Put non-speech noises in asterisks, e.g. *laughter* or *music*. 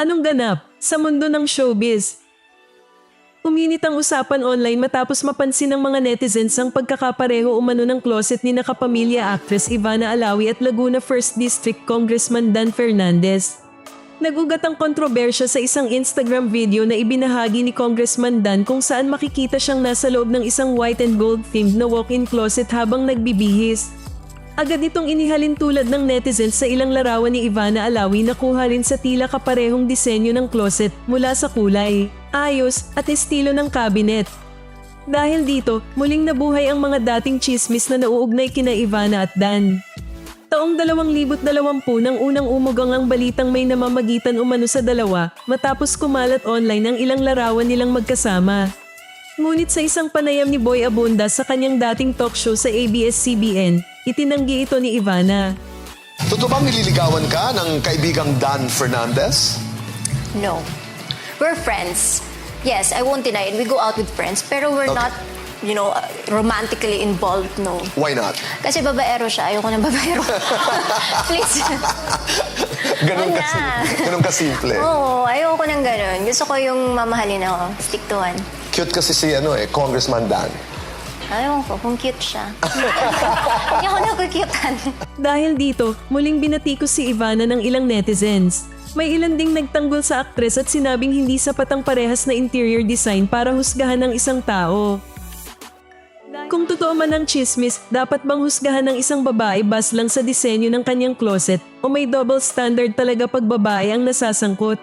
Anong ganap sa mundo ng showbiz? Uminit ang usapan online matapos mapansin ng mga netizens ang pagkakapareho umano ng closet ni nakapamilya actress Ivana Alawi at Laguna 1st District Congressman Dan Fernandez. Nagugat ang kontrobersya sa isang Instagram video na ibinahagi ni Congressman Dan kung saan makikita siyang nasa loob ng isang white and gold themed na walk-in closet habang nagbibihis. Agad itong inihalin tulad ng netizens sa ilang larawan ni Ivana Alawi na kuha rin sa tila kaparehong disenyo ng closet mula sa kulay, ayos at estilo ng cabinet. Dahil dito, muling nabuhay ang mga dating chismis na nauugnay kina Ivana at Dan. Taong 2020 nang unang umugang ang balitang may namamagitan umano sa dalawa matapos kumalat online ang ilang larawan nilang magkasama. Ngunit sa isang panayam ni Boy Abunda sa kanyang dating talk show sa ABS-CBN, itinanggi ito ni Ivana. Totoo bang nililigawan ka ng kaibigang Dan Fernandez? No. We're friends. Yes, I won't deny it. We go out with friends. Pero we're Okay. not, you know, uh, romantically involved, no. Why not? Kasi babaero siya. Ayoko ng babaero. *laughs* Please. Ganun Wala. kasi, ganun kasimple. Oo, ayoko ng ganun. Gusto ko yung mamahalin ako. Stick to one. Cute kasi si ano eh, Congressman Dan. Ayaw ko kung cute siya. Hindi ako nagkukutan. Dahil dito, muling binatikos si Ivana ng ilang netizens. May ilan ding nagtanggol sa aktres at sinabing hindi sapat ang parehas na interior design para husgahan ng isang tao. Kung totoo man ang chismis, dapat bang husgahan ng isang babae bas lang sa disenyo ng kanyang closet o may double standard talaga pag babae ang nasasangkot?